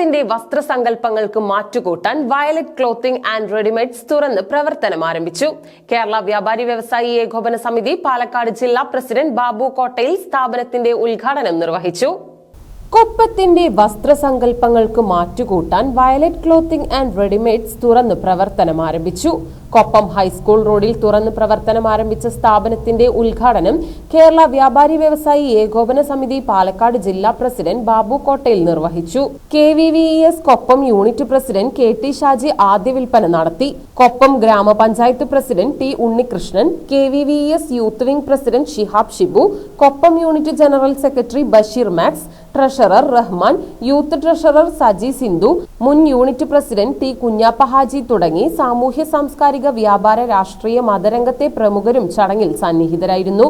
കൊപ്പത്തിന്റെ വസ്ത്രസങ്കല്പങ്ങൾക്ക് മാറ്റുകൂട്ടാൻ violet clothing and readymades തുറന്ന് പ്രവർത്തനം ആരംഭിച്ചു. കേരള വ്യാപാരി വ്യവസായി ഏകോപന സമിതി പാലക്കാട് ജില്ലാ പ്രസിഡന്റ് ബാബു കോട്ടയിൽ സ്ഥാപനത്തിന്റെ ഉദ്ഘാടനം നിർവഹിച്ചു. കൊപ്പത്തിന്റെ വസ്ത്രസങ്കല്പങ്ങൾക്ക് മാറ്റുകൂട്ടാൻ വയലറ്റ് ക്ലോത്തിംഗ് ആൻഡ് റെഡിമെയ്ഡ്സ് തുറന്ന് പ്രവർത്തനം ആരംഭിച്ചു. കൊപ്പം ഹൈസ്കൂൾ റോഡിൽ തുറന്ന് പ്രവർത്തനം ആരംഭിച്ച സ്ഥാപനത്തിന്റെ ഉദ്ഘാടനം കേരള വ്യാപാരി വ്യവസായി ഏകോപന സമിതി പാലക്കാട് ജില്ലാ പ്രസിഡന്റ് ബാബു കോട്ടയിൽ നിർവഹിച്ചു. K V V S Koppam unit president K T Shaji ആദ്യ വിൽപ്പന നടത്തി. കൊപ്പം ഗ്രാമപഞ്ചായത്ത് president T Unnikrishnan K V V S youth wing president Shihab Shibu Koppam unit general secretary Basheer Max treasurer Rahman youth treasurer Saji Sindhu മുൻ unit president T Kunjappa Haji തുടങ്ങി സാമൂഹ്യ സാംസ്കാരിക വ്യാപാര രാഷ്ട്രീയ മതരംഗത്തെ പ്രമുഖരും ചടങ്ങിൽ സന്നിഹിതരായിരുന്നു.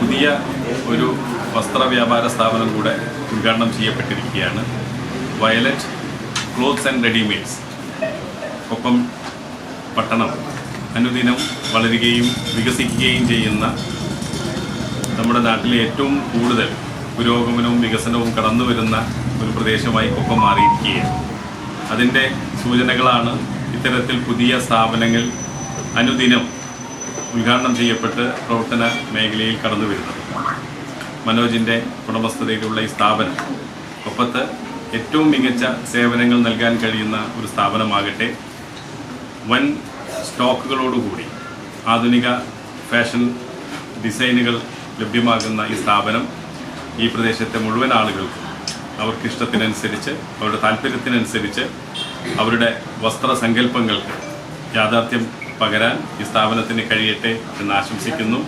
പുതിയ ഒരു വസ്ത്ര വ്യാപാര സ്ഥാപനം കൂടെ ഉദ്ഘാടനം ചെയ്യപ്പെട്ടിരിക്കുകയാണ്. വയലറ്റ് ക്ലോത്ത്സ് ആൻഡ് റെഡിമെയ്ഡ്സ് ഒപ്പം പട്ടണം അനുദിനം വളരുകയും വികസിക്കുകയും ചെയ്യുന്ന നമ്മുടെ നാട്ടിലെ ഏറ്റവും കൂടുതൽ പുരോഗമനവും വികസനവും കടന്നു വരുന്ന ഒരു പ്രദേശമായി കൊപ്പം മാറിയിരിക്കുകയാണ്. അതിന്റെ സൂചനകളാണ് ഇത്തരത്തിൽ പുതിയ സ്ഥാപനങ്ങൾ അനുദിനം ഉദ്ഘാടനം ചെയ്യപ്പെട്ട് പ്രവർത്തന മേഖലയിൽ കടന്നു വരുന്നത്. മനോജിന്റെ ഉടമസ്ഥതയിലുള്ള ഈ സ്ഥാപനം ഒപ്പത്ത് ഏറ്റവും മികച്ച സേവനങ്ങൾ നൽകാൻ കഴിയുന്ന ഒരു സ്ഥാപനമാകട്ടെ. വൻ സ്റ്റോക്കുകളോടുകൂടി ആധുനിക ഫാഷൻ ഡിസൈനുകൾ ലഭ്യമാകുന്ന ഈ സ്ഥാപനം ഈ പ്രദേശത്തെ മുഴുവൻ ആളുകൾക്കും അവർക്ക് ഇഷ്ടത്തിനനുസരിച്ച് അവരുടെ താല്പര്യത്തിനനുസരിച്ച് അവരുടെ വസ്ത്രസങ്കല്പങ്ങൾക്ക് യാഥാർത്ഥ്യം പകരാൻ ഈ സ്ഥാപനത്തിന് കഴിയട്ടെ എന്ന് ആശംസിക്കുന്നു.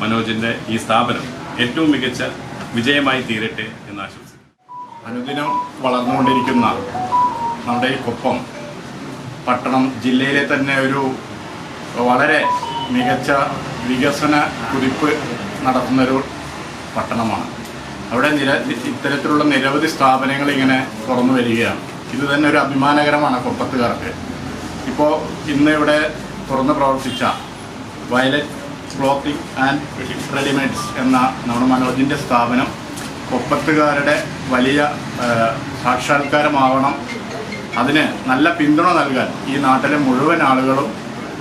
മനോജിന്റെ ഈ സ്ഥാപനം ഏറ്റവും മികച്ച വിജയമായി തീരട്ടെ എന്ന് ആശംസിക്കുന്നു. അനുദിനം വളർന്നുകൊണ്ടിരിക്കുന്ന നമ്മുടെ ഈ കൊപ്പം പട്ടണം ജില്ലയിലെ തന്നെ ഒരു വളരെ മികച്ച വികസന കുതിപ്പ് നടത്തുന്നൊരു പട്ടണമാണ്. അവിടെ നില ഇത്തരത്തിലുള്ള നിരവധി സ്ഥാപനങ്ങൾ ഇങ്ങനെ തുറന്നു വരികയാണ്. ഇത് തന്നെ ഒരു അഭിമാനകരമാണ് കൊപ്പത്തുകാർക്ക്. ഇപ്പോൾ ഇന്ന് ഇവിടെ തുറന്ന് പ്രവർത്തിച്ച വയലറ്റ് ക്ലോത്തിങ് ആൻഡ് റെഡിമെയ്ഡ്സ് എന്ന നമ്മുടെ മനോജിന്റെ സ്ഥാപനം കൊപ്പത്തുകാരുടെ വലിയ സാക്ഷാത്കാരമാവണം. അതിന് നല്ല പിന്തുണ നൽകാൻ ഈ നാട്ടിലെ മുഴുവൻ ആളുകളും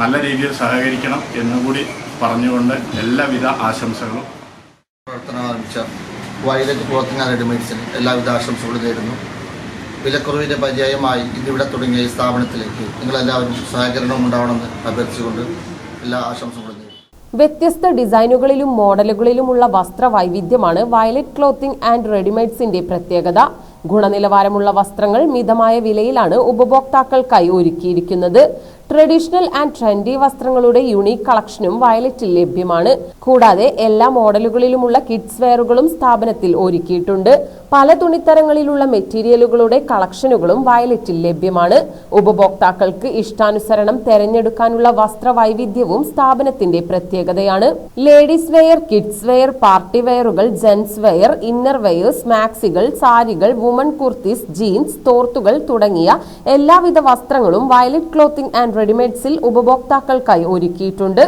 നല്ല രീതിയിൽ സഹകരിക്കണം എന്നുകൂടി പറഞ്ഞുകൊണ്ട് എല്ലാവിധ ആശംസകളും. പ്രവർത്തനം ആരംഭിച്ച വയലറ്റ് ക്ലോത്തിങ് ആൻഡ് റെഡിമെയ്ഡ്സിന് എല്ലാവിധ ആശംസകളും നേരുന്നു. വിലക്കുറവിന്റെ പര്യായമായി ഇന്നിവിടെ തുടങ്ങിയ ഈ സ്ഥാപനത്തിലേക്ക് നിങ്ങളെല്ലാവരും സഹകരണം ഉണ്ടാവണമെന്ന് അഭ്യർത്ഥിച്ചുകൊണ്ട് എല്ലാ ആശംസകളും വ്യത്യസ്ത ഡിസൈനുകളിലും മോഡലുകളിലുമുള്ള വസ്ത്ര വൈവിധ്യമാണ് വയലറ്റ് ക്ലോത്തിംഗ് ആൻഡ് റെഡിമെയ്ഡ്സിന്റെ പ്രത്യേകത. ഗുണനിലവാരമുള്ള വസ്ത്രങ്ങൾ മിതമായ വിലയിലാണ് ഉപഭോക്താക്കൾക്കായി ഒരുക്കിയിരിക്കുന്നത്. ട്രഡീഷണൽ ആൻഡ് ട്രെൻഡി വസ്ത്രങ്ങളുടെ യുണീക് കളക്ഷനും വയലറ്റിൽ ലഭ്യമാണ്. കൂടാതെ എല്ലാ മോഡലുകളിലുമുള്ള കിഡ്സ് വെയറുകളും സ്ഥാപനത്തിൽ ഒരുക്കിയിട്ടുണ്ട്. പല തുണിത്തരങ്ങളിലുള്ള മെറ്റീരിയലുകളുടെ കളക്ഷനുകളും വയലറ്റിൽ ലഭ്യമാണ്. ഉപഭോക്താക്കൾക്ക് ഇഷ്ടാനുസരണം തെരഞ്ഞെടുക്കാനുള്ള വസ്ത്രവൈവിധ്യവും സ്ഥാപനത്തിന്റെ പ്രത്യേകതയാണ്. Ladies wear kids wear party വെയറുകൾ gents wear inner wears മാക്സികൾ സാരികൾ വുമൺ കുർത്തീസ് ജീൻസ് തോർത്തുകൾ തുടങ്ങിയ എല്ലാവിധ വസ്ത്രങ്ങളും വയലറ്റ് ക്ലോത്തിംഗ് ആൻഡ് റെഡിമെയ്ഡ്സിൽ ഉപഭോക്താക്കൾക്കായി ഒരുക്കിയിട്ടുണ്ട്.